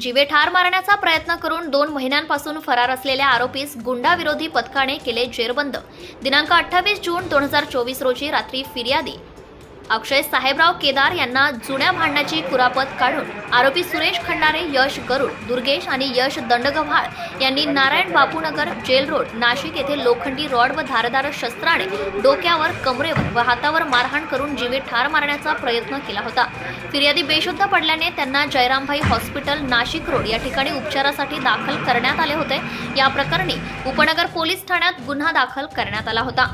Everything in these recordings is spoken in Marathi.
जीवे ठार मारण्याचा प्रयत्न करून दोन महिन्यांपासून फरार असलेल्या आरोपीस गुंडाविरोधी पथकाने केले जेरबंद. दिनांक अठ्ठावीस जून दोन हजार चोवीस रोजी रात्री फिर्यादी. अक्षय साहेबराव केदार यांना जुन्या भांडणाची कुरापत काढून आरोपी सुरेश खंडारे यश गरुड दुर्गेश आणि यश दंडगव्हाळ यांनी नारायण बापूनगर जेल रोड नाशिक येथे लोखंडी रॉड व धारदार शस्त्राने डोक्यावर कमरेवर व हातावर मारहाण करून जीवे ठार मारण्याचा प्रयत्न केला होता. फिर्यादी बेशुद्ध पडल्याने त्यांना जयरामभाई हॉस्पिटल नाशिक रोड या ठिकाणी उपचारासाठी दाखल करण्यात आले होते. या प्रकरणी उपनगर पोलीस ठाण्यात गुन्हा दाखल करण्यात आला होता.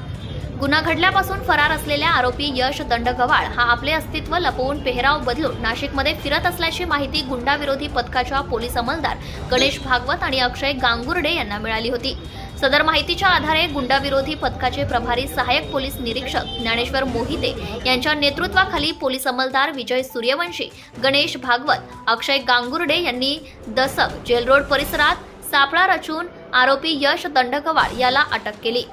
गुन्हा घडल्यापासून फरार असलेल्या आरोपी यश दंडगव्हाळ हा आपले अस्तित्व लपवून पेहराव बदलून नाशिकमध्ये फिरत असल्याची माहिती गुंडाविरोधी पथकाच्या पोलीस अंमलदार गणेश भागवत आणि अक्षय गांगुर्डे यांना मिळाली होती. सदर माहितीच्या आधारे गुंडाविरोधी पथकाचे प्रभारी सहाय्यक पोलीस निरीक्षक ज्ञानेश्वर मोहिते यांच्या नेतृत्वाखाली पोलीस अंमलदार विजय सूर्यवंशी गणेश भागवत अक्षय गांगुर्डे यांनी दसक जेल रोड परिसरात सापळा रचून आरोपी यश दंडगवाळ याला अटक केली.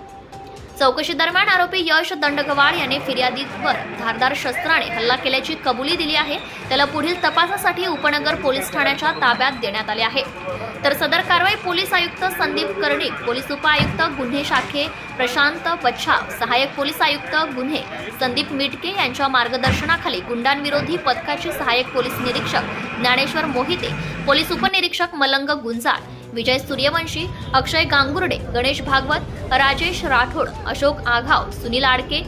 चौकशी दरम्यान आरोपी यश दंडगवाड याने फिर्यादीवर धारदार शस्त्राने हल्ला केल्याची कबुली दिली आहे. त्याला पुढील तपासासाठी उपनगर पोलीस ठाण्याच्या ताब्यात देण्यात आले आहे. तर सदर कारवाई पोलीस आयुक्त संदीप कर्णिक पोलीस उपायुक्त गुन्हे शाखे प्रशांत बच्छाव सहाय्यक पोलीस आयुक्त गुन्हे संदीप मिटके यांच्या मार्गदर्शनाखाली गुंडांविरोधी पथकाचे सहाय्यक पोलीस निरीक्षक ज्ञानेश्वर मोहिते पोलीस उपनिरीक्षक मलंग गुंजाळ विजय सूर्यवंशी अक्षय गांगुर्डे गणेश भागवत राजेश राठोड अशोक आघाव सुनील आडके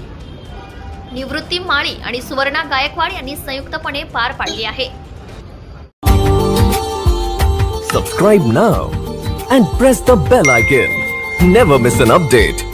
निवृत्ती माळी आणि सुवर्णा गायकवाड यांनी संयुक्तपणे पार पाडली आहे. Subscribe now and press the bell icon never miss an update